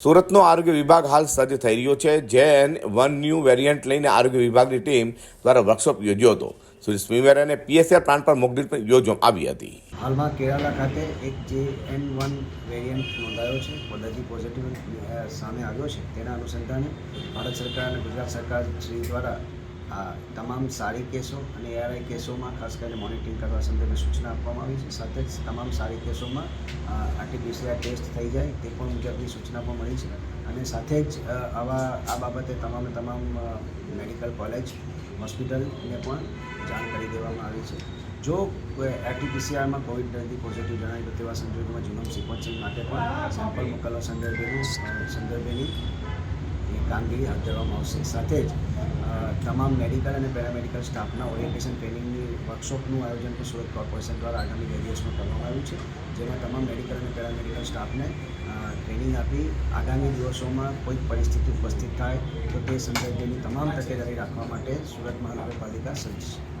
સુરતનો આરોગ્ય વિભાગ હાલ સજ્જ થઈ રહ્યો છે. જેન વન ન્યૂ વેરિયન્ટ લઈને આરોગ્ય વિભાગની ટીમ દ્વારા વર્કશોપ યોજ્યો હતો. સુરેશ સ્વીમેર અને પીએસઆર પ્લાન્ટ પર મોકડ્રીલ પણ યોજવામાં આવી હતી. હાલમાં કેરાલા ખાતે એક જે એન વન વેરિયન્ટ નોંધાયો છે. પોઝિટિવ પોઝિટિવ સામે આવ્યો છે. તેના અનુસંધાને ભારત સરકાર અને ગુજરાત સરકાર શ્રી દ્વારા આ તમામ સારી કેસો અને એઆરઆઈ કેસોમાં, ખાસ કરીને મોનિટરિંગ કરવા સંદર્ભે સૂચના આપવામાં આવી છે. સાથે જ તમામ સારી કેસોમાં આરટીપીસીઆર ટેસ્ટ થઈ જાય તે પણ મુજબની સૂચના પણ મળી છે. અને સાથે જ આવા, આ બાબતે તમામે તમામ મેડિકલ કોલેજ, હોસ્પિટલને પણ જાણ કરી દેવામાં આવી છે. જો આરટીપીસીઆરમાં કોવિડ દર્દી પોઝિટિવ જણાય તો તેવા સંજોગોમાં જીનોમ સિક્વન્સિંગ માટે પણ સેમ્પલ મોકલવા સંદર્ભેની સંદર્ભેની એ કામગીરી હાથ ધરવામાં આવશે. સાથે જ તમામ મેડિકલ અને પેરામેડિકલ સ્ટાફના ઓરિએન્ટેશન ટ્રેનિંગની વર્કશોપનું આયોજન પણ સુરત કોર્પોરેશન દ્વારા આગામી બે દિવસમાં કરવામાં આવ્યું છે. જેમાં તમામ મેડિકલ અને પેરામેડિકલ સ્ટાફને ટ્રેનિંગ આપી આગામી દિવસોમાં કોઈ પરિસ્થિતિ ઉપસ્થિત થાય તો તે સંદર્ભેની તમામ તકેદારી રાખવા માટે સુરત મહાનગરપાલિકા સજ્જ છે.